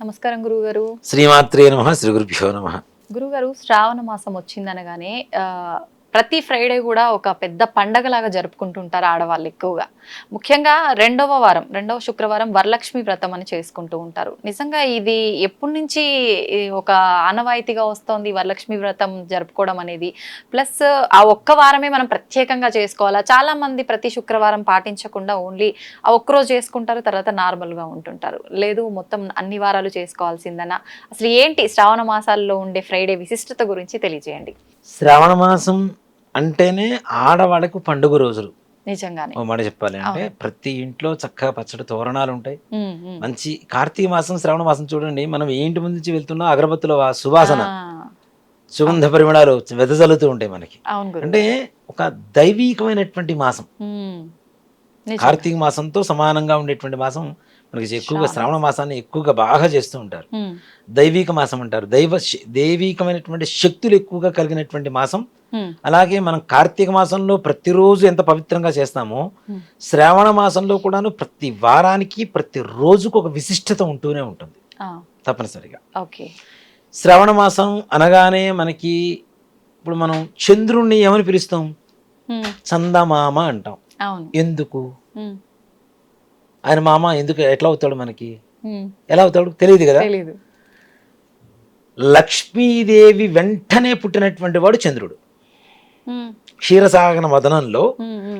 నమస్కారం గురుగారు శ్రీమాత్రే నమ శ్రీ గురుభ్యో నమ. గురుగారు శ్రావణ మాసం వచ్చిందనగానే ఆ, ప్రతి ఫ్రైడే కూడా ఒక పెద్ద పండగలాగా జరుపుకుంటుంటారు ఆడవాళ్ళు ఎక్కువగా. ముఖ్యంగా రెండవ వారం రెండవ శుక్రవారం వరలక్ష్మి వ్రతం అని చేసుకుంటూ ఉంటారు. నిజంగా ఇది ఎప్పటి నుంచి ఒక ఆనవాయితీగా వస్తోంది వరలక్ష్మి వ్రతం జరుపుకోవడం అనేది? ప్లస్ ఆ ఒక్క వారమే మనం ప్రత్యేకంగా చేసుకోవాలా? చాలా మంది ప్రతి శుక్రవారం పాటించకుండా ఓన్లీ ఆ ఒక్కరోజు చేసుకుంటారు తర్వాత నార్మల్గా ఉంటుంటారు. లేదు మొత్తం అన్ని వారాలు చేసుకోవాల్సిందనా? అసలు ఏంటి శ్రావణ మాసాల్లో ఉండే ఫ్రైడే విశిష్టత గురించి తెలియజేయండి. శ్రావణ మాసం అంటేనే ఆడవాళ్ళకు పండుగ రోజులు. నిజంగానే. ఓ మాట చెప్పాలి అంటే. ప్రతి ఇంట్లో చక్కగా పచ్చడి తోరణాలు ఉంటాయి. మంచి కార్తీక మాసం శ్రావణ మాసం చూడండి మనం ఏ ఇంటి ముందు నుంచి వెళ్తున్నా అగరబత్తుల సువాసన సుగంధ పరిమళాలు వెదజల్లుతూ ఉంటాయి మనకి. అంటే ఒక దైవీకమైనటువంటి మాసం. కార్తీక మాసంతో సమానంగా ఉండేటువంటి మాసం మనకి ఎక్కువగా శ్రావణ. మాసాన్ని ఎక్కువగా బాగా చేస్తూ ఉంటారు. దైవిక మాసం అంటారు. దైవ దైవికమైనటువంటి శక్తులు ఎక్కువగా కలిగినటువంటి మాసం అలాగే మనం కార్తీక మాసంలో ప్రతిరోజు ఎంత పవిత్రంగా చేస్తామో. శ్రావణ మాసంలో కూడాను ప్రతి వారానికి ప్రతి రోజుకు ఒక విశిష్టత ఉంటూనే ఉంటుంది. తప్పనిసరిగా. ఓకే. శ్రావణ మాసం అనగానే మనకి ఇప్పుడు మనం చంద్రుణ్ణి ఏమని పిలుస్తాం? చందమామ అంటాం. ఎందుకు? ఆయన మామ ఎందుకు ఎట్లా అవుతాడు మనకి? ఎలా అవుతాడు? తెలియదు కదా? లక్ష్మీదేవి వెంటనే పుట్టినటువంటి వాడు చంద్రుడు. క్షీరసాగన వదనంలో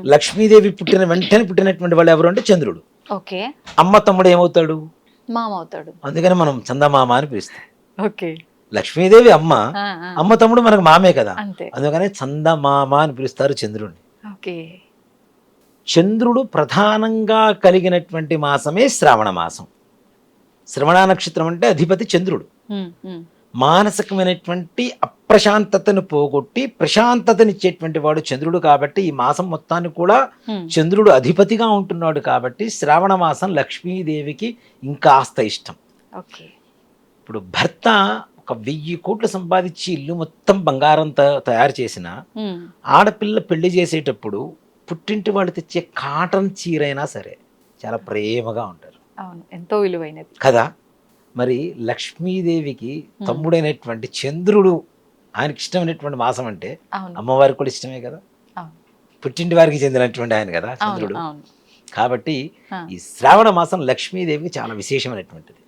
లక్ష్మీదేవి పుట్టిన వెంటనే పుట్టినటువంటి వాడు ఎవరు అంటే చంద్రుడు. ఓకే. అమ్మ తమ్ముడు ఏమవుతాడు? మామ అవుతాడు. అందుకని మనం చందమామ అని పిలుస్తాం. ఓకే. లక్ష్మీదేవి అమ్మ అమ్మ తమ్ముడు మనకు మామే కదా. అందుకని చందమామ అని పిలుస్తారు చంద్రుడిని ఓకే. చంద్రుడు ప్రధానంగా కలిగినటువంటి మాసమే శ్రావణ మాసం. శ్రవణ నక్షత్రం అంటే అధిపతి చంద్రుడు. మానసికమైనటువంటి అప్రశాంతతను పోగొట్టి ప్రశాంతతనిచ్చేటువంటి వాడు చంద్రుడు కాబట్టి ఈ మాసం మొత్తాన్ని కూడా చంద్రుడు అధిపతిగా ఉంటున్నాడు కాబట్టి శ్రావణ మాసం లక్ష్మీదేవికి ఇంకాస్త ఇష్టం. ఇప్పుడు భర్త ఒక వెయ్యి కోట్లు సంపాదించి ఇల్లు మొత్తం బంగారం త- తయారు చేసిన ఆడపిల్ల పెళ్ళి చేసేటప్పుడు పుట్టింటి వాళ్ళు తెచ్చే కాటన్ చీరైనా సరే చాలా ప్రేమగా ఉంటారు. అవును ఎంతో విలువైనది. కదా? మరి లక్ష్మీదేవికి తమ్ముడైనటువంటి చంద్రుడు ఆయనకి ఇష్టమైనటువంటి మాసం అంటే అమ్మవారికి కూడా ఇష్టమే కదా? పుట్టింటి వారికి చెందినటువంటి ఆయన కదా చంద్రుడు? కాబట్టి. ఈ శ్రావణ మాసం లక్ష్మీదేవికి చాలా విశేషమైనటువంటిది.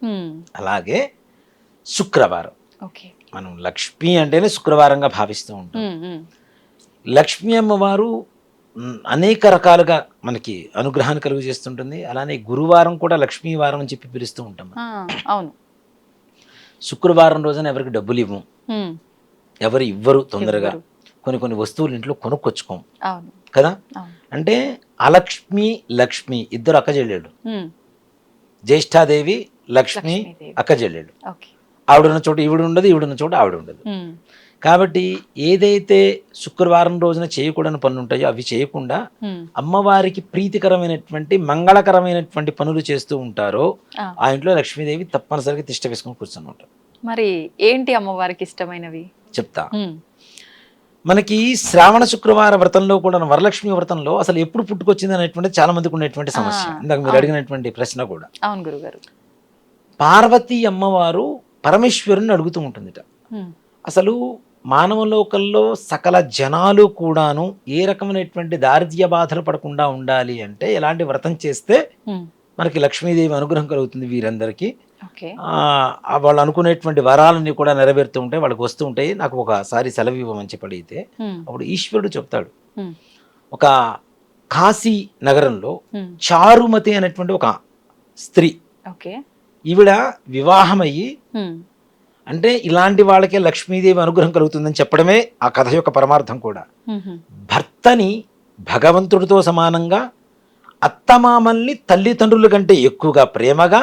అలాగే శుక్రవారం. ఓకే. మనం లక్ష్మి అంటేనే శుక్రవారంగా భావిస్తూ ఉంటాం. లక్ష్మీ అమ్మవారు అనేక రకాలుగా మనకి అనుగ్రహాన్ని కలుగు చేస్తుంటుంది. అలానే గురువారం కూడా లక్ష్మీ వారం అని చెప్పి పిలుస్తూ ఉంటాం అవును. శుక్రవారం రోజున ఎవరికి డబ్బులు ఇవ్వం. ఎవరు ఇవ్వరు తొందరగా. కొన్ని కొన్ని వస్తువులు ఇంట్లో కొనుక్కొచ్చుకోం. కదా? అంటే అలక్ష్మి లక్ష్మి ఇద్దరు అక్క చెల్లెళ్ళు. ఉమ్, జ్యేష్ఠాదేవి లక్ష్మి లక్ష్మీదేవి. అక్క చెల్లెళ్ళు. ఓకే. ఆవిడున్న చోట ఈవిడ ఉండదు ఈవిడున్న చోట ఆవిడ ఉండదు. కాబట్టి ఏదైతే శుక్రవారం రోజున చేయకూడని పనులు ఉంటాయో అవి చేయకుండా అమ్మవారికి ప్రీతికరమైనటువంటి మంగళకరమైనటువంటి పనులు చేస్తూ ఉంటారో ఆ. ఆ ఇంట్లో లక్ష్మీదేవి తప్పనిసరిగా తిష్ట వేసుకొని కూర్చొని ఉంటారు. మరి ఏంటి అమ్మవారికి ఇష్టమైనవి? చెప్తా. మనకి శ్రావణ శుక్రవార వ్రతంలో కూడా వరలక్ష్మి వ్రతంలో అసలు ఎప్పుడు పుట్టుకొచ్చింది అనేటువంటి చాలా మందికి ఉన్నటువంటి సమస్య. ఇందాక మీరు. అడిగినటువంటి ప్రశ్న కూడా. అవును గురుగారు. పార్వతీ అమ్మవారు పరమేశ్వరుని అడుగుతూ ఉంటుందిట. అసలు మానవ లోకంలో సకల జనాలు కూడాను ఏ రకమైనటువంటి దారిద్ర్య బాధలు పడకుండా ఉండాలి అంటే ఎలాంటి వ్రతం చేస్తే మనకి లక్ష్మీదేవి అనుగ్రహం కలుగుతుంది వీరందరికీ. వాళ్ళు అనుకునేటువంటి వరాలన్నీ కూడా నెరవేరుతూ ఉంటాయి వాళ్ళకి వస్తూ ఉంటాయి. నాకు ఒకసారి సెలవు ఇవ్వమని చెప్పి అడిగితే అప్పుడు ఈశ్వరుడు చెప్తాడు. ఒక కాశీ నగరంలో చారుమతి అనేటువంటి ఒక స్త్రీ ఓకే. ఈవిడ వివాహమయ్యి అంటే ఇలాంటి వాళ్ళకే లక్ష్మీదేవి అనుగ్రహం కలుగుతుందని చెప్పడమే ఆ కథ యొక్క పరమార్థం కూడా. భర్తని భగవంతుడితో సమానంగా అత్తమామల్ని తల్లిదండ్రుల కంటే ఎక్కువగా ప్రేమగా.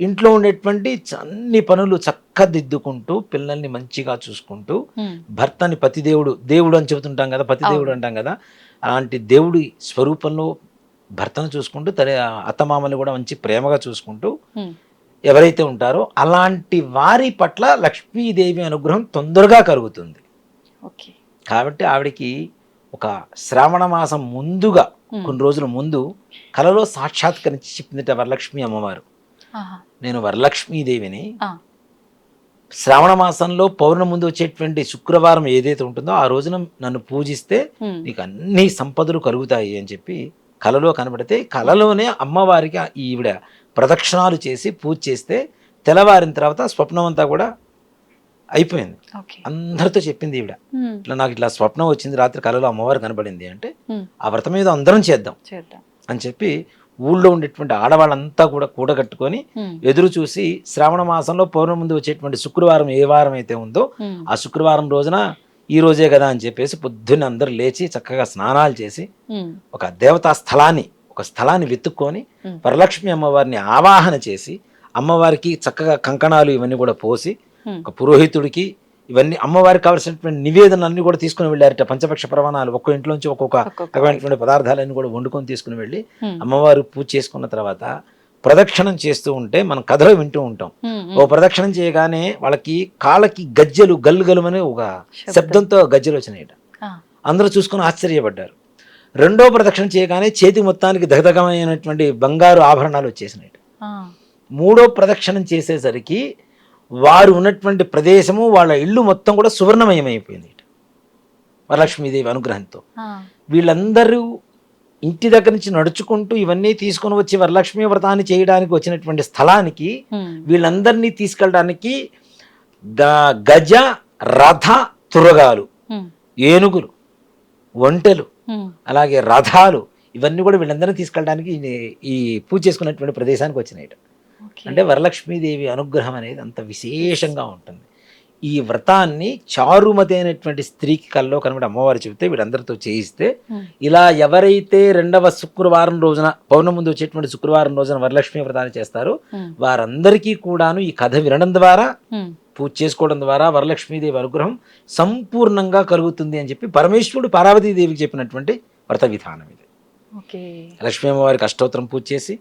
ఇంట్లో ఉండేటువంటి అన్ని పనులు చక్కదిద్దుకుంటూ పిల్లల్ని మంచిగా చూసుకుంటూ భర్తని పతిదేవుడు దేవుడు అని చెబుతుంటాం కదా పతిదేవుడు అంటాం కదా అలాంటి దేవుడి స్వరూపంలో భర్తను చూసుకుంటూ తన అత్తమామల్ని కూడా మంచి ప్రేమగా చూసుకుంటూ ఎవరైతే ఉంటారో అలాంటి వారి పట్ల లక్ష్మీదేవి అనుగ్రహం తొందరగా కలుగుతుంది. ఓకే. కాబట్టి ఆవిడకి ఒక శ్రావణ మాసం ముందుగా. కొన్ని రోజుల ముందు కలలో సాక్షాత్కరించి చెప్పిందిట వరలక్ష్మి అమ్మవారు. నేను వరలక్ష్మీదేవిని. శ్రావణ మాసంలో పౌర్ణమి ముందు వచ్చేటువంటి శుక్రవారం ఏదైతే ఉంటుందో ఆ రోజున నన్ను పూజిస్తే. నీకు అన్ని సంపదలు కలుగుతాయి అని చెప్పి కలలో కనబడితే కలలోనే అమ్మవారికి ఈవిడ ప్రదక్షిణాలు చేసి పూజ చేస్తే తెల్లవారిన తర్వాత స్వప్నం అంతా కూడా అయిపోయింది అందరితో చెప్పింది ఈవిడ. ఇట్లా నాకు ఇట్లా స్వప్నం వచ్చింది రాత్రి కలలో అమ్మవారు కనబడింది అంటే. ఆ వ్రతం మీద అందరం చేద్దాం అని చెప్పి ఊళ్ళో ఉండేటువంటి ఆడవాళ్ళంతా కూడా కూడగట్టుకొని. ఎదురు చూసి శ్రావణ మాసంలో పౌర్ణమి ముందు వచ్చేటువంటి శుక్రవారం ఏ వారం అయితే ఉందో. ఆ శుక్రవారం రోజున ఈ రోజే కదా అని చెప్పేసి పొద్దున్న అందరూ లేచి చక్కగా స్నానాలు చేసి. ఒక దేవతా స్థలాన్ని ఒక స్థలాన్ని వెతుక్కొని. వరలక్ష్మి అమ్మవారిని ఆవాహన చేసి అమ్మవారికి చక్కగా కంకణాలు ఇవన్నీ కూడా పోసి. ఒక పురోహితుడికి ఇవన్నీ అమ్మవారికి కావాల్సినటువంటి నివేదనలన్నీ కూడా తీసుకుని వెళ్ళారట పంచపక్ష ప్రమాణాలు ఒక్కో ఇంట్లోంచి ఒక్కొక్క రకమైనటువంటి పదార్థాలన్నీ కూడా వండుకొని తీసుకుని వెళ్ళి. అమ్మవారు పూజ చేసుకున్న తర్వాత ప్రదక్షిణం చేస్తూ ఉంటే మనం కథలో వింటూ ఉంటాం. ఓ ప్రదక్షిణం చేయగానే వాళ్ళకి కాళ్ళకి గజ్జెలు గల్లు గలుమని ఒక శబ్దం. శబ్దంతో గజ్జెలు వచ్చినాయట. అందరూ చూసుకుని ఆశ్చర్యపడ్డారు రెండో ప్రదక్షిణ చేయగానే చేతి మొత్తానికి దగదగమైనటువంటి బంగారు ఆభరణాలు వచ్చేసినాయి. మూడో ప్రదక్షిణం చేసేసరికి వారు ఉన్నటువంటి ప్రదేశము వాళ్ళ ఇల్లు మొత్తం కూడా సువర్ణమయమైపోయింది వరలక్ష్మీదేవి అనుగ్రహంతో. వీళ్ళందరూ ఇంటి దగ్గర నుంచి నడుచుకుంటూ ఇవన్నీ తీసుకొని వచ్చి వరలక్ష్మీ వ్రతాన్ని చేయడానికి వచ్చినటువంటి స్థలానికి. వీళ్ళందరినీ తీసుకెళ్ళడానికి ద- గజ రథ తురగాలు. ఏనుగులు ఒంటెలు. అలాగే రథాలు ఇవన్నీ కూడా వీళ్ళందరినీ తీసుకెళ్ళడానికి ఈ- పూజ చేసుకున్నటువంటి ప్రదేశానికి వచ్చినాయి. అంటే వరలక్ష్మీదేవి అనుగ్రహం అనేది అంత విశేషంగా ఉంటుంది ఈ వ్రతాన్ని చారుమతి అయినటువంటి స్త్రీకి కల్లో కనబడి అమ్మవారు చెబితే వీళ్ళందరితో చేయిస్తే ఉమ్. ఇలా ఎవరైతే రెండవ శుక్రవారం రోజున పౌర్ణమి ముందు వచ్చేటువంటి శుక్రవారం రోజున వరలక్ష్మి వ్రతాన్ని చేస్తారో ఉమ్. వారందరికీ కూడాను ఈ కథ వినడం ద్వారా ఉమ్. పూజ చేసుకోవడం ద్వారా వరలక్ష్మీదేవి అనుగ్రహం సంపూర్ణంగా కలుగుతుంది అని చెప్పి పరమేశ్వరుడు పార్వతీదేవికి చెప్పినటువంటి వ్రత విధానం ఇది లక్ష్మీ అమ్మవారికి అష్టోత్తరం పూజ చేసి.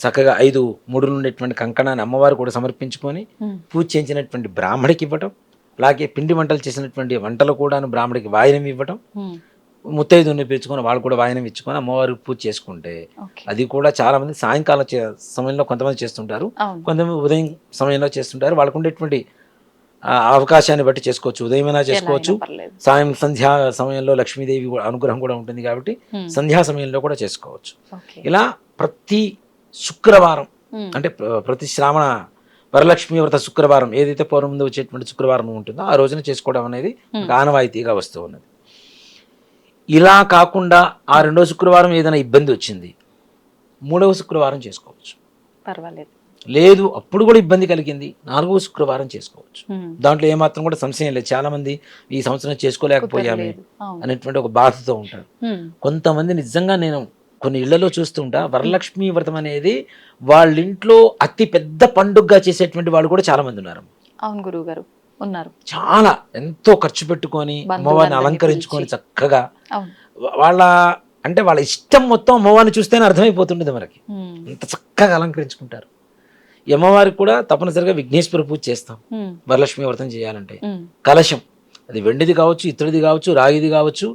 చక్కగా ఐదు మూడులు ఉండేటువంటి కంకణాన్ని అమ్మవారు కూడా సమర్పించుకొని. పూజ చేయించినటువంటి బ్రాహ్మడికి ఇవ్వటం అలాగే పిండి వంటలు చేసినటువంటి వంటలు కూడాను బ్రాహ్మడికి వాయనం ఇవ్వటం. ముత్తైదుని పిలుచుకొని వాళ్ళు కూడా వాయనం ఇచ్చుకొని అమ్మవారు పూజ చేసుకుంటే అది కూడా చాలా మంది సాయంకాలం సమయంలో కొంతమంది చేస్తుంటారు. కొంతమంది ఉదయం సమయంలో చేస్తుంటారు. వాళ్ళకు ఉండేటువంటి అవకాశాన్ని బట్టి చేసుకోవచ్చు. ఉదయమైనా చేసుకోవచ్చు. సాయం సంధ్యా సమయంలో లక్ష్మీదేవి కూడా అనుగ్రహం కూడా ఉంటుంది కాబట్టి. సంధ్యా సమయంలో కూడా చేసుకోవచ్చు. ఇలా ప్రతి శుక్రవారం. అంటే ప్ర- ప్రతి శ్రావణ వరలక్ష్మి వ్రత శుక్రవారం ఏదైతే పౌర్ణమి ముందు వచ్చేటువంటి శుక్రవారం ఉంటుందో ఆ రోజున చేసుకోవడం అనేది ఆనవాయితీగా వస్తూ ఉన్నది. ఇలా కాకుండా ఆ రెండో శుక్రవారం ఏదైనా ఇబ్బంది వచ్చింది మూడవ శుక్రవారం చేసుకోవచ్చు. పర్వాలేదు. లేదు అప్పుడు కూడా ఇబ్బంది కలిగింది నాలుగవ శుక్రవారం చేసుకోవచ్చు. దాంట్లో ఏమాత్రం కూడా సంశయం లేదు. చాలా మంది ఈ సంవత్సరం చేసుకోలేకపోయామే అనేటువంటి ఒక బాధతో ఉంటారు. కొంతమంది నిజంగా నేను కొన్ని ఇళ్ళలో చూస్తుంటా వరలక్ష్మి వ్రతం అనేది వాళ్ళ ఇంట్లో అతి పెద్ద పండుగగా చేసేటువంటి వాళ్ళు కూడా చాలా మంది ఉన్నారు అవును గురువు గారు ఉన్నారు చాలా ఎంతో ఖర్చు పెట్టుకొని అమ్మవారిని అలంకరించుకొని. చక్కగా వాళ్ళ అంటే వాళ్ళ ఇష్టం మొత్తం అమ్మవారిని చూస్తేనే అర్థమైపోతుంటుంది మనకి. అంత చక్కగా అలంకరించుకుంటారు అమ్మవారికి కూడా తప్పనిసరిగా విఘ్నేశ్వర పూజ చేస్తాం. వరలక్ష్మి వ్రతం చేయాలంటే. కలశం అది వెండిది కావచ్చు ఇత్తడిది కావచ్చు రాగిది కావచ్చు.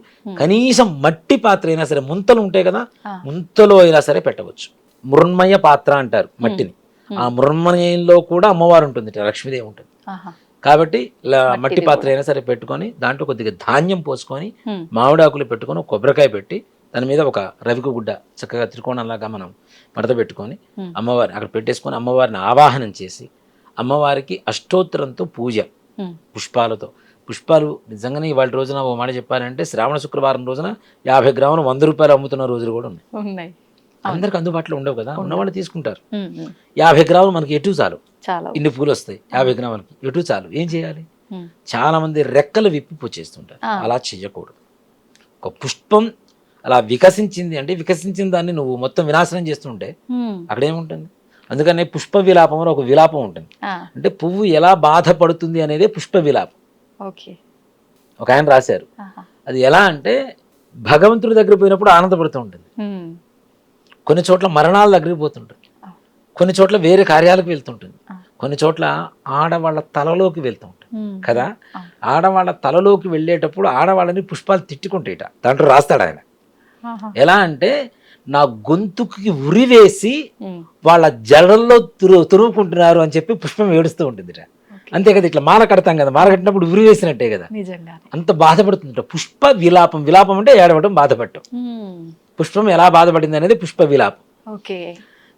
కనీసం మట్టి పాత్ర అయినా సరే ముంతలు ఉంటాయి కదా. ముంతలో అయినా సరే పెట్టవచ్చు మృన్మయ పాత్ర అంటారు మట్టిని. ఆ మృన్మయంలో కూడా అమ్మవారు ఉంటుంది లక్ష్మీదేవి ఉంటుంది. కాబట్టి మట్టి పాత్ర అయినా సరే పెట్టుకొని దాంట్లో కొద్దిగా ధాన్యం పోసుకొని. మామిడాకులు పెట్టుకొని కొబ్బరికాయ పెట్టి దాని మీద ఒక రవికు గుడ్డ చక్కగా త్రికోణంలాగా మనం మడత పెట్టుకొని. అమ్మవారిని అక్కడ పెట్టేసుకొని అమ్మవారిని ఆవాహనం చేసి అమ్మవారికి అష్టోత్తరంతో పూజ. పుష్పాలతో పుష్పాలు. నిజంగానే ఇవాళ రోజున ఓ మాట చెప్పాలంటే శ్రావణ శుక్రవారం రోజున యాభై గ్రాములు వంద రూపాయలు అమ్ముతున్న రోజులు కూడా ఉన్నాయి. ఉన్నాయి. అందరికి అందుబాటులో ఉండవు కదా? ఉన్నవాళ్ళు తీసుకుంటారు. యాభై గ్రాములు మనకి ఎటు చాలు? ఇన్ని పూలు వస్తాయి. యాభై గ్రాములకి ఎటు చాలు? ఏం చేయాలి. చాలా మంది రెక్కలు విప్పి పూజ చేస్తుంటారు ఆ. అలా చెయ్యకూడదు ఒక పుష్పం అలా వికసించింది అంటే వికసించిన దాన్ని నువ్వు మొత్తం వినాశనం చేస్తుంటే ఉమ్. అక్కడ ఏముంటుంది అందుకనే పుష్ప విలాపం ఒక విలాపం ఉంటుంది. అంటే పువ్వు ఎలా బాధపడుతుంది అనేదే పుష్ప విలాపం. ఒక ఆయన రాశారు. అది ఎలా అంటే భగవంతుడి దగ్గర పోయినప్పుడు ఆనందపడుతూ ఉంటుంది. కొన్ని చోట్ల మరణాల దగ్గరికి పోతుంటుంది. కొన్ని చోట్ల వేరే కార్యాలకు వెళ్తుంటుంది. కొన్ని చోట్ల ఆడవాళ్ళ తలలోకి వెళ్తూ ఉంటుంది. కదా. ఆడవాళ్ళ తలలోకి వెళ్ళేటప్పుడు ఆడవాళ్ళని పుష్పాలు తిట్టుకుంటేట దాంట్లో రాస్తాడు ఆయన. ఎలా అంటే నా గొంతుకి ఉరివేసి వాళ్ళ జడల్లో తురు తురుముకుంటున్నారు అని చెప్పి పుష్పం ఏడుస్తూ ఉంటుంది. అంతే కదా ఇట్లా మాల కడతాం కదా మాల కట్టినప్పుడు ఉరి వేసినట్టే కదా. అంత బాధపడుతుందట పుష్ప విలాపం విలాపం అంటే ఏడవడం బాధపడటం. పుష్పం ఎలా బాధపడింది అనేది పుష్ప విలాపం. ఓకే.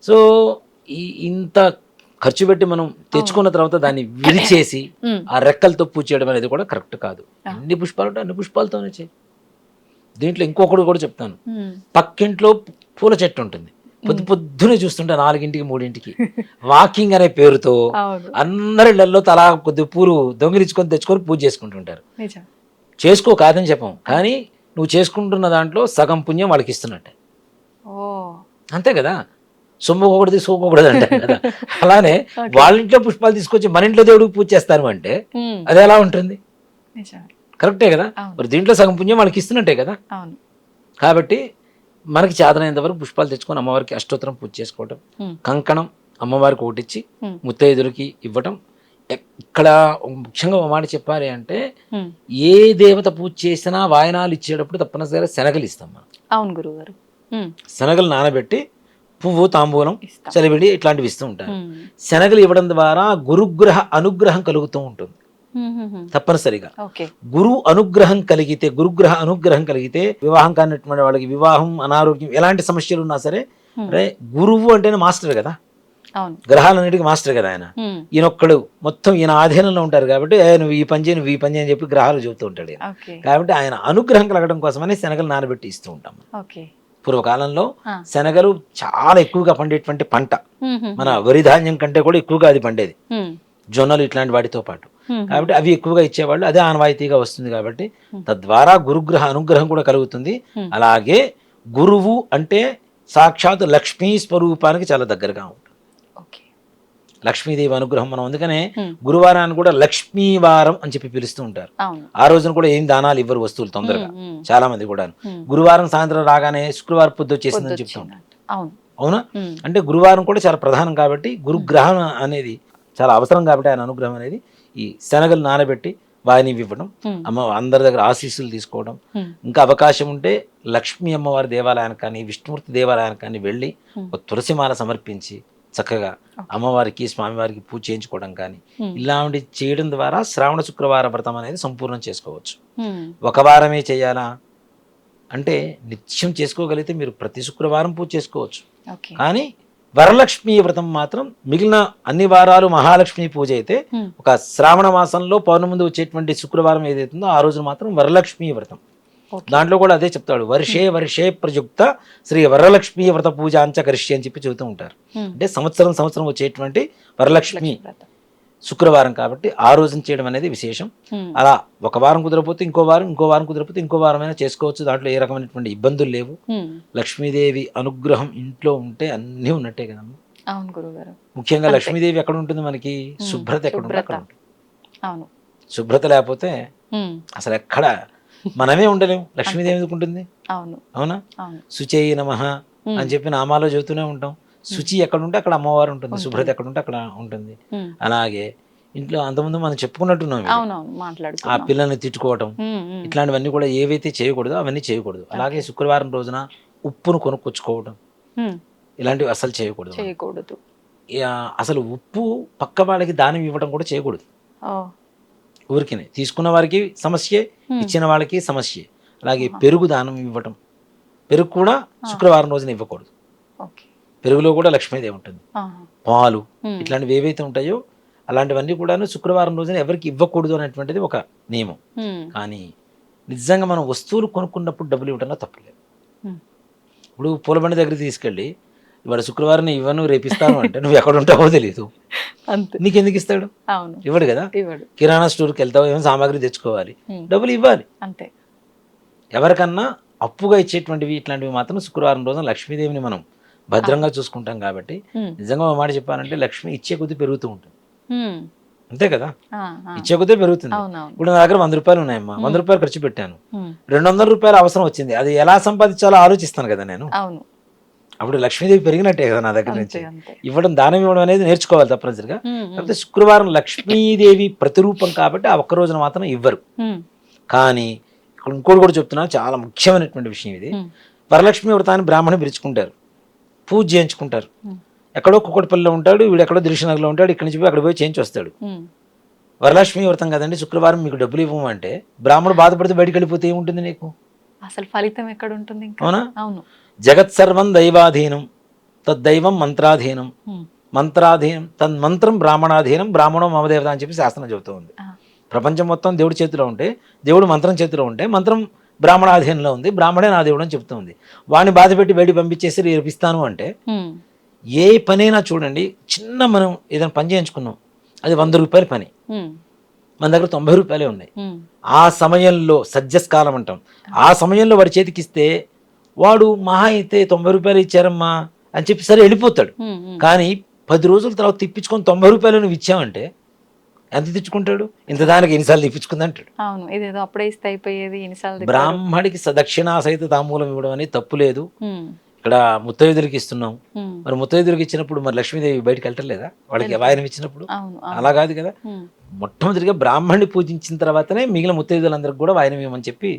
సో ఈ ఇంత ఖర్చు పెట్టి మనం తెచ్చుకున్న తర్వాత దాన్ని విరిచేసి ఆ రెక్కలతో పూజ చేయడం అనేది కూడా కరెక్ట్ కాదు. ఎన్ని పుష్పాలు ఉంటే అన్ని పుష్పాలతోనే చేయి. దీంట్లో ఇంకొకటి కూడా చెప్తాను. పక్కింట్లో పూల చెట్టు ఉంటుంది. పొద్దు పొద్దునే చూస్తుంటే నాలుగింటికి మూడింటికి. వాకింగ్ అనే పేరుతో అవును. అందరి ఇళ్ళలో తలా కొద్ది పూలు దొంగిలించుకొని తెచ్చుకొని పూజ చేసుకుంటుంటారు. చేసుకో కాదని చెప్పం. కానీ నువ్వు చేసుకుంటున్న దాంట్లో సగం పుణ్యం వాళ్ళకి ఇస్తున్నట్టే. అంతే కదా? సొమ్ము ఒకటిది సోము ఒకటిది అంటారు కదా? అలానే వాళ్ళ ఇంట్లో పుష్పాలు తీసుకొచ్చి మన ఇంట్లో దేవుడికి పూజ చేస్తాను అంటే అది ఎలా ఉంటుంది? కరెక్టే కదా. మరి దీంట్లో సగం పుణ్యం వాళ్ళకి ఇస్తున్నట్టే కదా? కాబట్టి మనకి చేతనైనంత వరకు పుష్పాలు తెచ్చుకొని అమ్మవారికి అష్టోత్తరం పూజ చేసుకోవటం కంకణం అమ్మవారికి ఒకటిచ్చి ముత్తైదులకి ఇవ్వటం. ఇక్కడ ముఖ్యంగా ఒక మాట చెప్పాలి అంటే. ఏ దేవత పూజ చేసినా వాయనాలు ఇచ్చేటప్పుడు తప్పనిసరిగా శనగలు ఇస్తాం మనం. అవును గురువు శనగలు నానబెట్టి పువ్వు తాంబూలం చలివిడి ఇట్లాంటివి ఇస్తూ ఉంటారు. శనగలు ఇవ్వడం ద్వారా గురుగ్రహ అనుగ్రహం కలుగుతూ ఉంటుంది. తప్పనిసరిగా. ఓకే. గురు అనుగ్రహం కలిగితే గురుగ్రహ అనుగ్రహం కలిగితే వివాహం కానిటువంటి వాళ్ళకి వివాహం అనారోగ్యం ఎలాంటి సమస్యలు ఉన్నా సరే. అరే గురువు అంటేనే మాస్టర్ కదా. గ్రహాలన్నిటికీ మాస్టర్ కదా ఆయన. ఈయనొక్కడు మొత్తం ఈయన ఆధీనంలో ఉంటారు కాబట్టి "ఏ, నువ్వు ఈ పని చేయి నువ్వు ఈ పని చేయి" అని చెప్పి గ్రహాలు చెబుతూ ఉంటాడు కాబట్టి ఆయన అనుగ్రహం కలగడం కోసమని శనగలు నానబెట్టి ఇస్తూ ఉంటాం. పూర్వకాలంలో. శనగలు చాలా ఎక్కువగా పండేటువంటి పంట. మన వరి ధాన్యం కంటే కూడా ఎక్కువగా అది పండేది. జొన్నలు ఇట్లాంటి వాటితో పాటు. కాబట్టి అవి ఎక్కువగా ఇచ్చేవాళ్ళు అదే ఆనవాయితీగా వస్తుంది కాబట్టి. తద్వారా గురుగ్రహ అనుగ్రహం కూడా కలుగుతుంది. అలాగే గురువు అంటే సాక్షాత్ లక్ష్మీ స్వరూపానికి చాలా దగ్గరగా ఉంటుంది లక్ష్మీదేవి అనుగ్రహం మనం అందుకనే. గురువారాన్ని కూడా లక్ష్మీవారం అని చెప్పి పిలుస్తూ ఉంటారు. ఆ రోజున కూడా ఏం దానాలు ఇవ్వరు వస్తువులు తొందరగా. చాలా మంది కూడా. గురువారం సాయంత్రం రాగానే శుక్రవారం పొద్దు వచ్చేసిందని చెప్తాం పొద్దొచ్చిందంట. అవును. అంటే గురువారం కూడా చాలా ప్రధానం కాబట్టి గురుగ్రహం అనేది చాలా అవసరం కాబట్టి ఆయన అనుగ్రహం అనేది ఈ శనగలు నానబెట్టి వాయిని ఇవ్వడం అమ్మ అందరి దగ్గర ఆశీస్సులు తీసుకోవడం. ఇంకా అవకాశం ఉంటే లక్ష్మీ అమ్మవారి దేవాలయానికి కానీ విష్ణుమూర్తి దేవాలయానికి కానీ వెళ్ళి. ఒక తులసిమాల సమర్పించి చక్కగా అమ్మవారికి స్వామివారికి పూజ చేయించుకోవడం కానీ ఇలాంటి చేయడం ద్వారా శ్రావణ శుక్రవార వ్రతం అనేది సంపూర్ణం చేసుకోవచ్చు. ఒక వారమే చేయాలా? అంటే నిత్యం చేసుకోగలిగితే మీరు ప్రతి శుక్రవారం పూజ చేసుకోవచ్చు. కానీ వరలక్ష్మి వ్రతం మాత్రం మిగిలిన అన్ని వారాలు మహాలక్ష్మి పూజ అయితే ఒక శ్రావణ మాసంలో పౌర్ణమి ముందు వచ్చేటువంటి శుక్రవారం ఏదైతుందో ఆ రోజు మాత్రం వరలక్ష్మి వ్రతం. దాంట్లో కూడా అదే చెప్తాడు వర్షే వర్షే ప్రయుక్త శ్రీ వరలక్ష్మి వ్రత పూజ అంచ కరిష్య అని చెప్పి చెబుతూ ఉంటారు. అంటే సంవత్సరం సంవత్సరం వచ్చేటువంటి వరలక్ష్మి. శుక్రవారం కాబట్టి ఆ రోజున చేయడం అనేది విశేషం. అలా ఒక వారం కుదరపోతే ఇంకో వారం ఇంకో వారం కుదరపోతే ఇంకో వారం అయినా చేసుకోవచ్చు. దాంట్లో ఏ రకమైనటువంటి ఇబ్బందులు లేవు. లక్ష్మీదేవి అనుగ్రహం ఇంట్లో ఉంటే అన్నీ ఉన్నట్టే కదమ్మా. అవును గురుగారు. ముఖ్యంగా. లక్ష్మీదేవి ఎక్కడ ఉంటుంది మనకి? శుభ్రత ఎక్కడ ఉంటుంది అక్కడ అవును. శుభ్రత లేకపోతే అసలు ఎక్కడ మనమే ఉండలేము లక్ష్మీదేవి ఎందుకు ఉంటుంది? అవును. అవునా? శుచయి నమ అని చెప్పి నామాలో చెబుతూనే ఉంటాం. శుచి ఎక్కడ ఉంటే అక్కడ అమ్మవారు ఉంటుంది. శుభ్రత ఎక్కడ ఉంటే అక్కడ ఉంటుంది. అలాగే ఇంట్లో అంతకుముందు మనం చెప్పుకున్నట్టున్నాం ఆ పిల్లల్ని తిట్టుకోవటం ఇట్లాంటివన్నీ కూడా ఏవైతే చేయకూడదో అవన్నీ చేయకూడదు. అలాగే శుక్రవారం రోజున ఉప్పును కొనుక్కొచ్చుకోవడం ఇలాంటివి అసలు చేయకూడదు చేయకూడదు. అసలు ఉప్పు పక్క వాళ్ళకి దానం ఇవ్వడం కూడా చేయకూడదు. ఓ. ఊరికినే తీసుకున్న వారికి సమస్యే ఇచ్చిన వాళ్ళకి సమస్యే. అలాగే పెరుగు దానం ఇవ్వటం. పెరుగు కూడా శుక్రవారం రోజున ఇవ్వకూడదు. ఓకే. పెరుగులో కూడా లక్ష్మీదేవి ఉంటుంది. పాలు ఇట్లాంటివి ఏవైతే ఉంటాయో అలాంటివన్నీ కూడాను శుక్రవారం రోజున ఎవరికి ఇవ్వకూడదు అనేటువంటిది ఒక నియమం. కానీ నిజంగా మనం వస్తువులు కొనుక్కున్నప్పుడు డబ్బులు ఇవ్వడంలో తప్పులేదు ఇప్పుడు పూల బండి దగ్గర తీసుకెళ్ళి ఇవాళ శుక్రవారం ఇవ్వను రేపు ఇస్తాను అంటే నువ్వు ఎక్కడ ఉంటావో తెలియదు అంతే. నీకు ఎందుకు ఇస్తాడు ఇవ్వడు కదా? కిరాణా స్టోర్కి వెళ్తావు? ఏమో సామాగ్రి తెచ్చుకోవాలి. డబ్బులు ఇవ్వాలి. అంతే. ఎవరికన్నా అప్పుగా ఇచ్చేటువంటివి ఇట్లాంటివి మాత్రం శుక్రవారం రోజున లక్ష్మీదేవిని మనం భద్రంగా చూసుకుంటాం కాబట్టి నిజంగా మాట చెప్పాలంటే లక్ష్మి ఇచ్చే కొద్దీ పెరుగుతూ ఉంటుంది. అంతే కదా? ఇచ్చే కొద్దీ పెరుగుతుంది. ఇప్పుడు నా దగ్గర వంద రూపాయలు ఉన్నాయమ్మా. వంద రూపాయలు ఖర్చు పెట్టాను. రెండు వందల రూపాయలు అవసరం వచ్చింది. అది ఎలా సంపాదించాలో ఆలోచిస్తాను కదా నేను. అప్పుడు లక్ష్మీదేవి పెరిగినట్టే కదా నా దగ్గర నుంచి. ఇవ్వడం దానం ఇవ్వడం అనేది నేర్చుకోవాలి తప్పనిసరిగా కాకపోతే శుక్రవారం లక్ష్మీదేవి ప్రతిరూపం కాబట్టి ఆ ఒక్క రోజున మాత్రం ఇవ్వరు. కానీ ఇక్కడ ఇంకోటి కూడా చెప్తున్నా చాలా ముఖ్యమైనటువంటి విషయం ఇది. వరలక్ష్మి వ్రతాన్ని బ్రాహ్మణి పిలుచుకుంటారు పూజ చేయించుకుంటారు. ఎక్కడో కుక్కటిపల్లిలో ఉంటాడు వీడు ఎక్కడో దిల్షనగర్లో ఉంటాడు ఇక్కడి నుంచి పోయి అక్కడ పోయి చేయించి వస్తాడు. వరలక్ష్మి వ్రతం కదండి శుక్రవారం మీకు డబ్బులు ఇవ్వము అంటే బ్రాహ్మణుడు బాధపడితే బయటికి వెళ్ళిపోతే ఏముంటుంది నీకు? అసలు ఫలితం ఎక్కడ ఉంటుంది అవునా? అవును. జగత్ సర్వం దైవాధీనం తద్దైవం మంత్రాధీనం. మంత్రాధీనం తన్మంత్రం బ్రాహ్మణాధీనం బ్రాహ్మణం మమదేవత అని చెప్పి శాస్త్రం చెబుతూ ఉంది. ప్రపంచం మొత్తం దేవుడి చేతిలో ఉంటే దేవుడు మంత్రం చేతిలో ఉంటే మంత్రం బ్రాహ్మణాధీనంలో ఉంది. బ్రాహ్మణే నా దేవుడు అని చెప్తుంది వాడిని బాధపెట్టి బయట పంపించేసి రేపు ఇస్తాను అంటే ఏ పనైనా చూడండి చిన్న మనం ఏదైనా పని చేయించుకున్నాం అది వంద రూపాయల పని. మన దగ్గర తొంభై రూపాయలే ఉన్నాయి. ఆ సమయంలో సజ్జస్కాలం అంటాం. ఆ సమయంలో వాడి చేతికిస్తే వాడు మహా అయితే తొంభై రూపాయలు ఇచ్చారమ్మా అని చెప్పి సరే వెళ్ళిపోతాడు. కానీ పది రోజుల తర్వాత తిప్పించుకొని తొంభై రూపాయలు నువ్వు ఇచ్చావంటే ఎంత తెచ్చుకుంటాడు? ఇంత దానికి ఎన్నిసార్లు తెప్పించుకుంది అంటాడు అవును ఇదేదో అప్పుడే ఇస్తే అయిపోయేది ఎన్నిసార్లు? బ్రాహ్మడికి సదక్షిణా సహిత తాంబూలం ఇవ్వడం అనేది తప్పు లేదు. ఇక్కడ ముత్తైదులకి ఇస్తున్నాం. మరి ముత్తైదులకి ఇచ్చినప్పుడు మరి లక్ష్మీదేవి బయటకు వెళ్ళలేదా వాళ్ళకి వాయనం ఇచ్చినప్పుడు? అలా కాదు కదా? మొట్టమొదటిగా బ్రాహ్మణ్ణి పూజించిన తర్వాతనే మిగిలిన ముత్తైదులందరికీ కూడా వాయనం ఇవ్వమని చెప్పి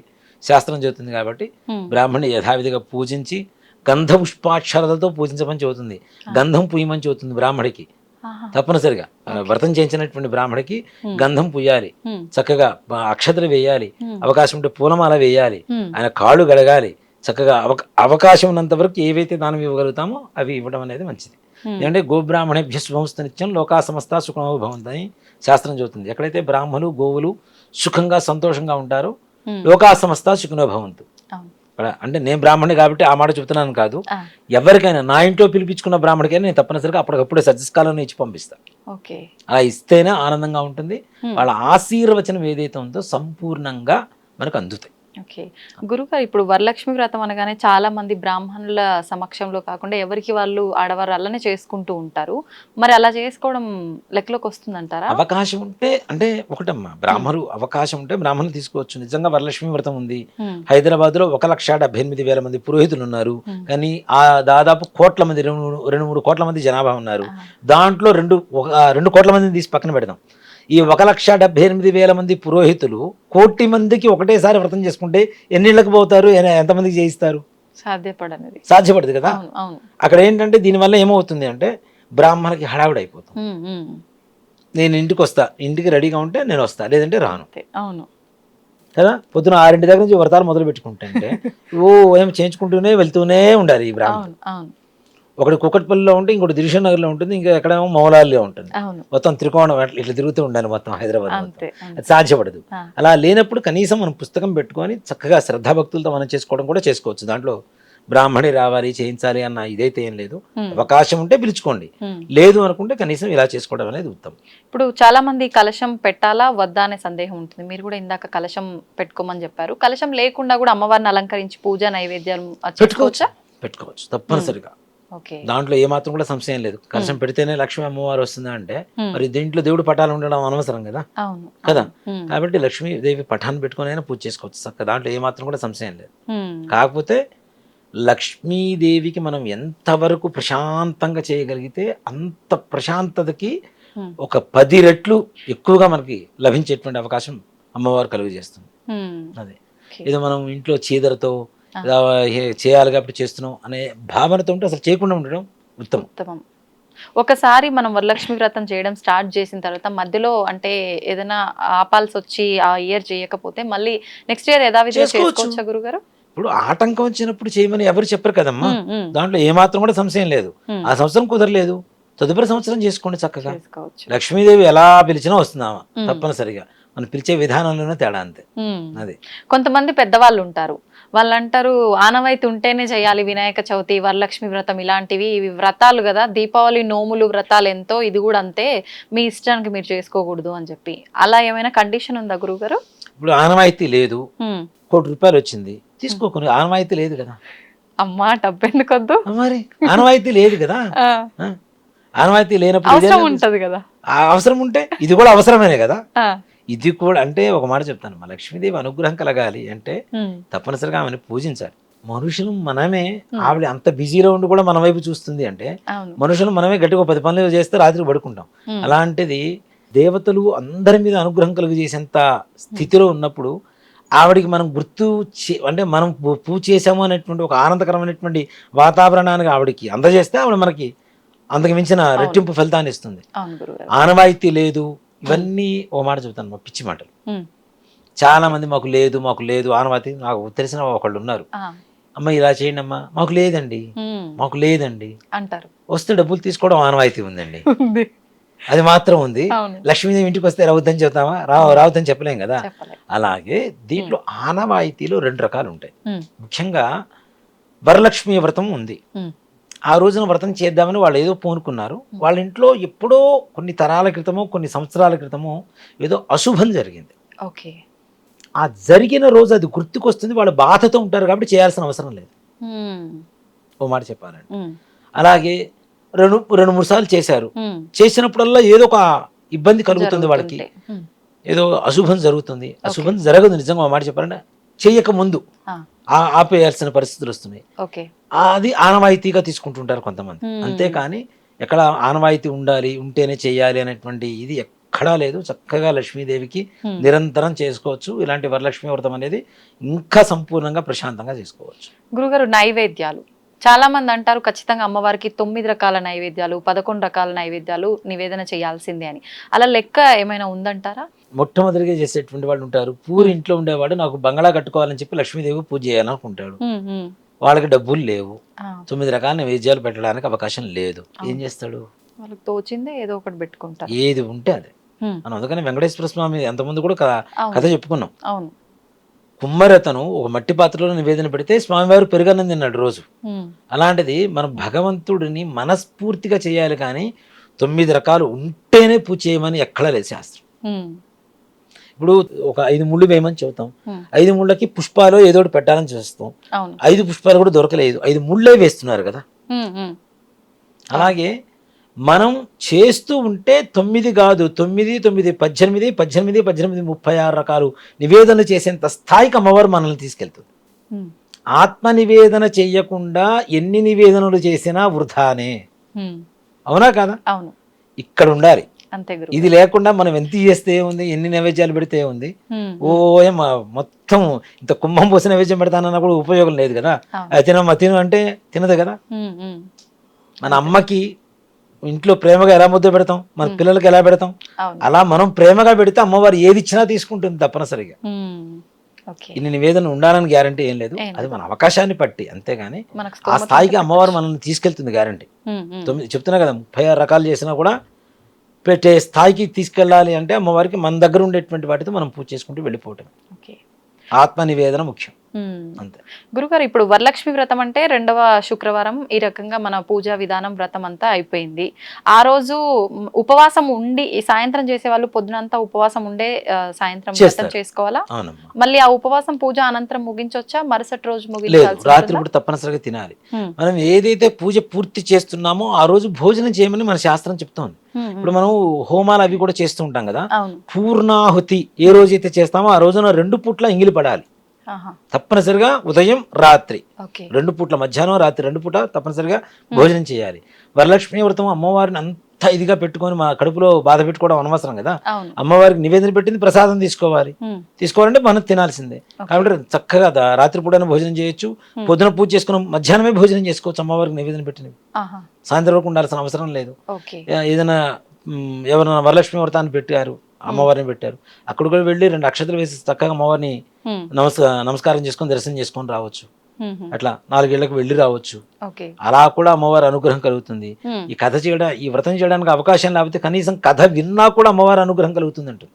శాస్త్రం చెబుతుంది కాబట్టి బ్రాహ్మణ్ణి యథావిధిగా పూజించి గంధ పుష్పాక్షరలతో పూజించమని చెబుతుంది. గంధం పూయమని చెబుతుంది బ్రాహ్మడికి. తప్పనిసరిగా. వ్రతం చేయించినటువంటి బ్రాహ్మడికి గంధం పూయాలి. ఉమ్, చక్కగా అక్షతలు వేయాలి. అవకాశం ఉంటే పూలమాల వేయాలి. ఆయన కాళ్ళు గడగాలి. చక్కగా అవక అవకాశం ఉన్నంత వరకు ఏవైతే దానం ఇవ్వగలుగుతామో అవి ఇవ్వడం అనేది మంచిది. ఎందుకంటే గోబ్రాహ్మణేభ్య శుభమస్తు నిత్యం లోకా సమస్త సుఖమో భవంతని శాస్త్రం చెబుతుంది. ఎక్కడైతే బ్రాహ్మణులు గోవులు సుఖంగా సంతోషంగా ఉంటారో లోకా సమస్త సుఖనో భవంతు. అంటే నేను బ్రాహ్మణి కాబట్టి ఆ మాట చెప్తున్నాను కాదు. ఎవరికైనా నా ఇంట్లో పిలిపించుకున్న బ్రాహ్మడికైనా నేను తప్పనిసరిగా అప్పటికప్పుడే సజ్జస్కాలంలో ఇచ్చి పంపిస్తాను ఓకే. అలా ఇస్తేనే ఆనందంగా ఉంటుంది. వాళ్ళ ఆశీర్వచనం ఏదైతే ఉందో సంపూర్ణంగా మనకు అందుతాయి. ఓకే. గురుగారు ఇప్పుడు వరలక్ష్మి వ్రతం అనగానే చాలా మంది బ్రాహ్మణుల సమక్షంలో కాకుండా ఎవరికి వాళ్ళు ఆడవారు అలానే చేసుకుంటూ ఉంటారు. మరి అలా చేసుకోవడం లెక్కలోకి వస్తుందంటారా? అవకాశం ఉంటే అంటే ఒకటమ్మా బ్రాహ్మణులు అవకాశం ఉంటే బ్రాహ్మణులు తీసుకోవచ్చు. నిజంగా వరలక్ష్మి వ్రతం ఉంది. ఉమ్, హైదరాబాద్లో ఒక లక్ష డెబ్బై ఎనిమిది వేల మంది పురోహితులు ఉన్నారు. Hmm. కానీ ఆ దాదాపు కోట్ల మంది రెండు మూడు రెండు మూడు కోట్ల మంది జనాభా ఉన్నారు. ఆ, దాంట్లో రెండు ఒక రెండు కోట్ల మందిని తీసి పక్కన పెడదాం. ఈ ఒక లక్ష డెబ్బై ఎనిమిది వేల మంది పురోహితులు కోటి మందికి ఒకటేసారి వ్రతం చేసుకుంటే ఎన్నిళ్ళకి పోతారు? ఎంతమందికి చేయిస్తారు? సాధ్యపడనిది. సాధ్యపడదు కదా? అక్కడ ఏంటంటే దీనివల్ల ఏమవుతుంది అంటే బ్రాహ్మణకి హడావిడి అయిపోతుంది ఉమ్, ఉమ్, నేను ఇంటికి వస్తా. ఇంటికి రెడీగా ఉంటే నేను వస్తా. లేదంటే రాను. అవును. కదా? పొద్దున ఆరింటి దగ్గర నుంచి వ్రతాలు మొదలు పెట్టుకుంటుంటే ఓ ఏం చేయించుకుంటూనే వెళ్తూనే ఉండాలి ఈ బ్రాహ్మణుడు అవును. ఒకటి కుక్కట్పల్లిలో ఉంటే ఇంకోటి దిల్షన్ నగర్లో ఉంటుంది ఇంకా ఎక్కడేమో మౌలాల్లో ఉంటుంది. మొత్తం త్రికోణం ఇట్లా తిరుగుతూ ఉండాలి మొత్తం హైదరాబాద్. అది సాధ్యపడదు. అలా లేనప్పుడు కనీసం మనం పుస్తకం పెట్టుకొని చక్కగా శ్రద్ధాభక్తులతో మనం చేసుకోవడం కూడా చేసుకోవచ్చు. దాంట్లో బ్రాహ్మణి రావాలి చేయించాలి అన్న ఇదైతే ఏం లేదు. అవకాశం ఉంటే పిలుచుకోండి. లేదు అనుకుంటే కనీసం ఇలా చేసుకోవడం అనేది ఉత్తమం. ఇప్పుడు చాలా మంది కలశం పెట్టాలా వద్దా అనే సందేహం ఉంటుంది. మీరు కూడా ఇందాక కలశం పెట్టుకోమని చెప్పారు. కలశం లేకుండా కూడా అమ్మవారిని అలంకరించి పూజ నైవేద్యం పెట్టుకోవచ్చు. పెట్టుకోవచ్చు? తప్పనిసరిగా. దాంట్లో ఏమాత్రం కూడా సంశయం లేదు. కలశం పెడితేనే లక్ష్మీ అమ్మవారు వస్తుందా అంటే మరి దీంట్లో దేవుడు పటాలు ఉండడం అనవసరం కదా? కదా? కాబట్టి లక్ష్మీదేవి పటాన్ని పెట్టుకొని అయినా పూజ చేసుకోవచ్చు. చక్కగా దాంట్లో ఏమాత్రం కూడా సంశయం లేదు. కాకపోతే లక్ష్మీదేవికి మనం ఎంతవరకు ప్రశాంతంగా చేయగలిగితే అంత ప్రశాంతతకి ఒక పది రెట్లు ఎక్కువగా మనకి లభించేటువంటి అవకాశం అమ్మవారు కలుగు చేస్తుంది అదే. ఏదో మనం ఇంట్లో చీదరతో చేయాలి కాబట్టి చేస్తున్నాం అనే భావనతో ఉంటే అసలు చేయకుండా ఉండడం ఉత్తమం. ఉత్తమం. ఒకసారి మనం వరలక్ష్మి వ్రతం చేయడం స్టార్ట్ చేసిన తర్వాత మధ్యలో అంటే ఏదైనా ఆపాల్సి వచ్చి ఆ ఇయర్ చేయకపోతే మళ్ళీ నెక్స్ట్ ఇయర్ యథావిధిగా చేసుకోవచ్చు. గురుగారు? ఇప్పుడు ఆటంకం వచ్చినప్పుడు చేయమని ఎవరు చెప్పరు కదమ్మా. దాంట్లో ఏమాత్రం కూడా సంశయం లేదు. ఆ సంవత్సరం కుదరలేదు. తదుపరి సంవత్సరం చేసుకోండి చక్కగా. లక్ష్మీదేవి ఎలా పిలిచినా వస్తుందామా ఉమ్. తప్పనిసరిగా. మనం పిలిచే విధానంలోనే తేడా అంతే. అది. కొంతమంది పెద్దవాళ్ళు ఉంటారు. వాళ్ళు అంటారు ఆనవాయితీ ఉంటేనే చేయాలి వినాయక చవితి వరలక్ష్మి వ్రతం ఇలాంటివి. ఇవి వ్రతాలు కదా. దీపావళి నోములు వ్రతాలు ఎంతో ఇది కూడా అంతే. మీ ఇష్టానికి మీరు చేసుకోకూడదు అని చెప్పి. అలా ఏమైనా కండిషన్ ఉందా గురుగారు ఇప్పుడు ఆనవాయితీ లేదు. కోటి రూపాయలు వచ్చింది. తీసుకోకుండా ఆనవాయితీ లేదు కదా. అమ్మా డబ్బెందుకొద్దు. మరి ఆనవాయితీ లేదు కదా? ఆనవాయితీ లేనప్పుడు అవసరం ఉంటది కదా. ఆ అవసరం ఉంటే ఇది కూడా అవసరమేనే కదా. ఇది కూడా అంటే ఒక మాట చెప్తాను. మా లక్ష్మీదేవి అనుగ్రహం కలగాలి అంటే తప్పనిసరిగా ఆమెను పూజించాలి. మనుషులు మనమే ఆవిడ అంత బిజీలో ఉండి కూడా మన వైపు చూస్తుంది అంటే మనుషులు మనమే గట్టిగా పది పనులు చేస్తే రాత్రి పడుకుంటాం. అలాంటిది దేవతలు అందరి మీద అనుగ్రహం కలుగు చేసేంత స్థితిలో ఉన్నప్పుడు ఆవిడికి మనం గుర్తు అంటే మనం పూజ చేసాము అనేటువంటి ఒక ఆనందకరమైనటువంటి వాతావరణానికి ఆవిడికి అందజేస్తే ఆవిడ మనకి అంతకు మించిన రెట్టింపు ఫలితాన్ని ఇస్తుంది. ఆనవాయితీ లేదు ఇవన్నీ ఓ మాట చెబుతాను మా పిచ్చి మాటలు. చాలా మంది మాకు లేదు మాకు లేదు ఆనవాయితీ నాకు తెలిసిన ఒకళ్ళు ఉన్నారు. అమ్మ ఇలా చేయండి అమ్మా. మాకు లేదండి. మాకు లేదండి. అంటారు. వస్తే డబ్బులు తీసుకోవడం ఆనవాయితీ ఉందండి. ఉంది. అది మాత్రం ఉంది. లక్ష్మీదేవి ఇంటికి వస్తే రావద్దని చెప్తామా రా రావద్దని చెప్పలేం కదా? అలాగే దీంట్లో ఆనవాయితీలు రెండు రకాలు ఉంటాయి. ముఖ్యంగా వరలక్ష్మి వ్రతం ఉంది. ఆ రోజున వ్రతం చేద్దామని వాళ్ళు ఏదో పూనుకున్నారు. వాళ్ళ ఇంట్లో ఎప్పుడో కొన్ని తరాల క్రితమో కొన్ని సంవత్సరాల క్రితమో ఏదో అశుభం జరిగింది. ఓకే. ఆ జరిగిన రోజు అది గుర్తుకొస్తుంది వాళ్ళు బాధతో ఉంటారు కాబట్టి చేయాల్సిన అవసరం లేదు. ఓ మాట చెప్పాలండి అలాగే రెండు రెండు మూడు సార్లు చేశారు. చేసినప్పుడల్లా ఏదో ఒక ఇబ్బంది కలుగుతుంది వాళ్ళకి. ఏదో అశుభం జరుగుతుంది. అశుభం జరగదు నిజంగా మాట చెప్పాలంటే. చేయక ముందు. ఆపేయాల్సిన పరిస్థితులు వస్తున్నాయి. ఓకే. అది ఆనవాయితీగా తీసుకుంటుంటారు కొంతమంది. అంతేకాని ఎక్కడ ఆనవాయితీ ఉండాలి ఉంటేనే చేయాలి అనేటువంటి ఇది ఎక్కడా లేదు. చక్కగా లక్ష్మీదేవికి. నిరంతరం చేసుకోవచ్చు. ఇలాంటి వరలక్ష్మి వ్రతం అనేది ఇంకా సంపూర్ణంగా ప్రశాంతంగా చేసుకోవచ్చు. గురుగారు నైవేద్యాలు. చాలా మంది అంటారు ఖచ్చితంగా అమ్మవారికి తొమ్మిది రకాల నైవేద్యాలు పదకొండు రకాల నైవేద్యాలు నివేదన చేయాల్సిందే అని. అలా లెక్క ఏమైనా ఉందంటారా? మొట్టమొదటిగా చేసేటువంటి వాళ్ళు ఉంటారు. పూరి ఇంట్లో ఉండేవాడు నాకు బంగళా కట్టుకోవాలని చెప్పి లక్ష్మీదేవి పూజ చేయాలనుకుంటాడు. వాళ్ళకి డబ్బులు లేవు. తొమ్మిది రకాల నైవేద్యాలు పెట్టడానికి అవకాశం లేదు. ఏం చేస్తాడు? వాళ్ళకి తోచిందే ఏదో ఒకటి పెట్టుకుంటారు. ఏది ఉంటే అదే. మనం అందుకని వెంకటేశ్వర స్వామి ఎంతమంది కూడా కథ చెప్పుకున్నాం. అవును. కుమ్మరతను ఒక మట్టి పాత్రలో నివేదన పెడితే స్వామివారు పెరుగన్నం తిన్నాడు రోజు. అలాంటిది మనం భగవంతుడిని మనస్ఫూర్తిగా చేయాలి కానీ తొమ్మిది రకాలు ఉంటేనే పూజ చేయమని ఎక్కడా లేదు శాస్త్రం. ఇప్పుడు ఒక ఐదు ముళ్ళు వేయమని చెబుతాం. ఐదు ముళ్ళకి పుష్పాలు ఏదో ఒకటి పెట్టాలని చూస్తాం. ఐదు పుష్పాలు కూడా దొరకలేదు. ఐదు ముళ్ళే వేస్తున్నారు కదా. అలాగే మనం చేస్తూ ఉంటే తొమ్మిది కాదు తొమ్మిది తొమ్మిది పద్దెనిమిది పద్దెనిమిది పద్దెనిమిది ముప్పై ఆరు రకాలు నివేదనలు చేసేంత స్థాయికి అమ్మవారు మనల్ని తీసుకెళ్తుంది. ఆత్మ నివేదన చెయ్యకుండా ఎన్ని నివేదనలు చేసినా వృధానే. అవునా కదా? అవును. ఇక్కడ ఉండాలి. అంతే ఇది లేకుండా మనం ఎంత చేస్తే ఉంది ఎన్ని నైవేద్యాలు పెడితే ఉంది ఓ మొత్తం ఇంత కుంభం పోసి నైవేద్యం పెడతానన్నా కూడా ఉపయోగం లేదు కదా. తినమ్మా తిను అంటే తినదు కదా. మన అమ్మకి ఇంట్లో ప్రేమగా ఎలా ముద్ద పెడతాం మన పిల్లలకి ఎలా పెడతాం అలా మనం ప్రేమగా పెడితే అమ్మవారు ఏది ఇచ్చినా తీసుకుంటుంది తప్పనిసరిగా. ఇన్ని నివేదన ఉండాలని గ్యారంటీ ఏం లేదు. అది మన అవకాశాన్ని పట్టి అంతేగాని ఆ స్థాయికి అమ్మవారు మనల్ని తీసుకెళ్తుంది గ్యారంటీ చెప్తున్నా కదా ముప్పై ఆరు రకాలు చేసినా కూడా పెట్టే స్థాయికి తీసుకెళ్ళాలి అంటే అమ్మవారికి మన దగ్గర ఉండేటువంటి వాటితో మనం పూజ చేసుకుంటూ వెళ్ళిపోవటం ఓకే ఆత్మ నివేదన ముఖ్యం. అంతే. గురుగారు ఇప్పుడు వరలక్ష్మి వ్రతం అంటే రెండవ శుక్రవారం ఈ రకంగా మన పూజా విధానం వ్రతం అంతా అయిపోయింది. ఆ రోజు ఉపవాసం ఉండి సాయంత్రం చేసే వాళ్ళు పొద్దునంతా ఉపవాసం ఉండే సాయంత్రం వ్రతం. చేసుకోవాలా? మళ్ళీ ఆ ఉపవాసం పూజ అనంతరం ముగించొచ్చా? మరుసటి రోజు లేదు ముగించాల్సి రాత్రి? కూడా తప్పనిసరిగా తినాలి. ఉమ్, మనం ఏదైతే పూజ పూర్తి చేస్తున్నామో ఆ రోజు భోజనం చేయమని మన శాస్త్రం చెప్తోంది. ఉమ్, ఇప్పుడు మనం హోమాలు అవి కూడా చేస్తూ ఉంటాం కదా. పూర్ణాహుతి ఏ రోజైతే చేస్తామో ఆ రోజున రెండు పూట్ల ఎంగిలి పడాలి. తప్పనిసరిగా ఉదయం రాత్రి. రెండు పూట్ల మధ్యాహ్నం రాత్రి రెండు పూట తప్పనిసరిగా భోజనం చేయాలి. వరలక్ష్మి వ్రతం అమ్మవారిని అంత ఇదిగా పెట్టుకొని మా కడుపులో బాధ పెట్టుకోవడం అనవసరం కదా. అమ్మవారికి నివేదన పెట్టింది ప్రసాదం తీసుకోవాలి. తీసుకోవాలంటే మనం తినాల్సిందే. కాబట్టి చక్కగా రాత్రి పూటైనా భోజనం చేయొచ్చు. పొద్దున పూజ చేసుకున్నాం మధ్యాహ్నమే భోజనం చేసుకోవచ్చు అమ్మవారికి నివేదన పెట్టినవి. సాయంత్రం వరకు ఉండాల్సిన అవసరం లేదు. ఏదైనా ఎవరైనా వరలక్ష్మి వ్రతాన్ని పెట్టారు అమ్మవారిని పెట్టారు. అక్కడ కూడా వెళ్ళి రెండు అక్షతలు వేసి చక్కగా అమ్మవారిని నమస్కారం చేసుకొని దర్శనం చేసుకొని రావచ్చు. అట్లా నాలుగేళ్ళకు వెళ్ళి రావచ్చు. అలా కూడా అమ్మవారి అనుగ్రహం కలుగుతుంది. ఈ కథ చేయడం ఈ వ్రతం చేయడానికి అవకాశం లేకపోతే కనీసం కథ విన్నా కూడా అమ్మవారి అనుగ్రహం కలుగుతుంది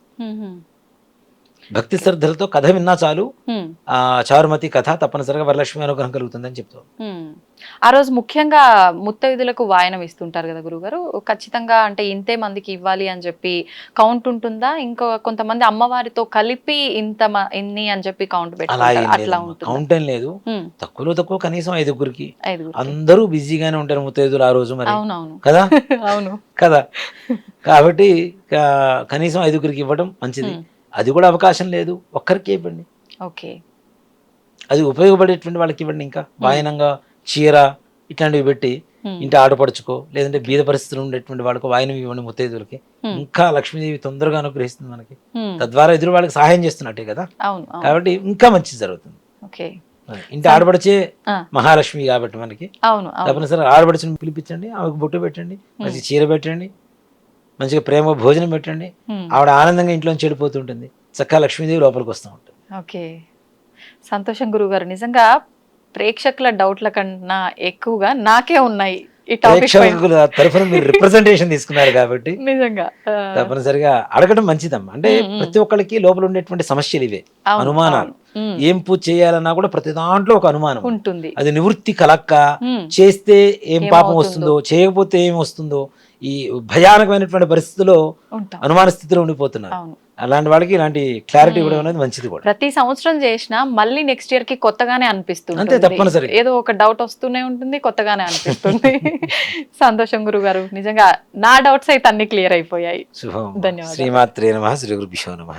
భక్తి శ్రద్ధలతో కథ విన్నా చాలు. ఆ చారుమతి కథ తప్పనిసరిగా వరలక్ష్మి అనుగ్రహం కలుగుతుందని చెప్తాం ఉమ్. ఆ రోజు ముఖ్యంగా ముత్తైదులకు వాయనం ఇస్తుంటారు కదా గురుగారు ఖచ్చితంగా అంటే ఇంతే మందికి ఇవ్వాలి అని చెప్పి కౌంట్ ఉంటుందా? ఇంకో కొంతమంది అమ్మవారితో కలిపి ఇంత ఇన్ని అని చెప్పి కౌంట్ ఏం అట్లా ఉంటుంది? కౌంట్ ఏం లేదు. తక్కువలో తక్కువ కనీసం ఐదుగురికి. ఐదుగురు అందరూ బిజీగానే ఉంటారు ముత్తైదులు ఆ రోజు మరి. అవునవును. కదా? అవును. కదా? కాబట్టి కనీసం ఐదుగురికి ఇవ్వడం మంచిది. అది కూడా అవకాశం లేదు. ఒక్కరికి ఇవ్వండి. ఓకే. అది ఉపయోగపడేటువంటి వాళ్ళకి ఇవ్వండి ఇంకా. వాయనంగా చీర ఇట్లాంటివి పెట్టి Hmm. ఇంటి ఆడపడుచుకో లేదంటే బీద పరిస్థితులు ఉండేటువంటి వాళ్ళకు వాయినం ఇవ్వండి ముత్తైదులకి Hmm. ఇంకా లక్ష్మీదేవి తొందరగా అనుగ్రహిస్తుంది మనకి. తద్వారా ఎదురు వాళ్ళకి సహాయం చేస్తున్నట్టే కదా. కాబట్టి ఇంకా మంచి జరుగుతుంది. ఇంటి ఆడపడిచే. మహాలక్ష్మి కాబట్టి మనకి. తప్పనిసరి ఆడపడిచిన పిలిపించండి ఆమెకు బొట్టు పెట్టండి మంచి చీర పెట్టండి మంచిగా ప్రేమ భోజనం పెట్టండి. ఆవిడ ఆనందంగా ఇంట్లో చెడిపోతుంటుంది చక్కగా లక్ష్మీదేవి లోపలికి వస్తూ ఉంటుంది ఓకే సంతోషం గురుగారు నిజంగా ప్రేక్షకుల డౌట్ల కన్నా ఎక్కువగా నాకే ఉన్నాయి ప్రేక్షకుల తరఫున మీరు రిప్రజెంటేషన్ తీసుకున్నారు కాబట్టి నిజంగా తప్పనిసరిగా అడగడం మంచిదమ్మా అంటే. ప్రతి ఒక్కరికి లోపల ఉండేటువంటి సమస్యలు ఇవే అనుమానాలు. ఏం పూజ చేయాలన్నా కూడా ప్రతి దాంట్లో ఒక అనుమానం. ఉంటుంది అది నివృత్తి కలక్క. చేస్తే ఏం పాపం. వస్తుందో చేయకపోతే ఏం వస్తుందో ఈ భయానకమైనటువంటి పరిస్థితిలో అనుమాన స్థితిలో ఉండిపోతున్నారు. అలాంటి వాళ్ళకి ఇలాంటి క్లారిటీ కూడా అనేది మంచిది కూడా. ప్రతి సంవత్సరం చేసినా మళ్ళీ నెక్స్ట్ ఇయర్కి కొత్తగానే అనిపిస్తుంది అంతే, తప్పనిసరిగా. ఏదో ఒక డౌట్ వస్తూనే ఉంటుంది కొత్తగానే అనిపిస్తుంది. సంతోషం గురుగారు నిజంగా నా డౌట్స్ అయితే అన్ని క్లియర్ అయిపోయాయి. శుభం. ధన్యవాదాలు. శ్రీమాత్రే నమ శ్రీ గురుభ్యో నమ.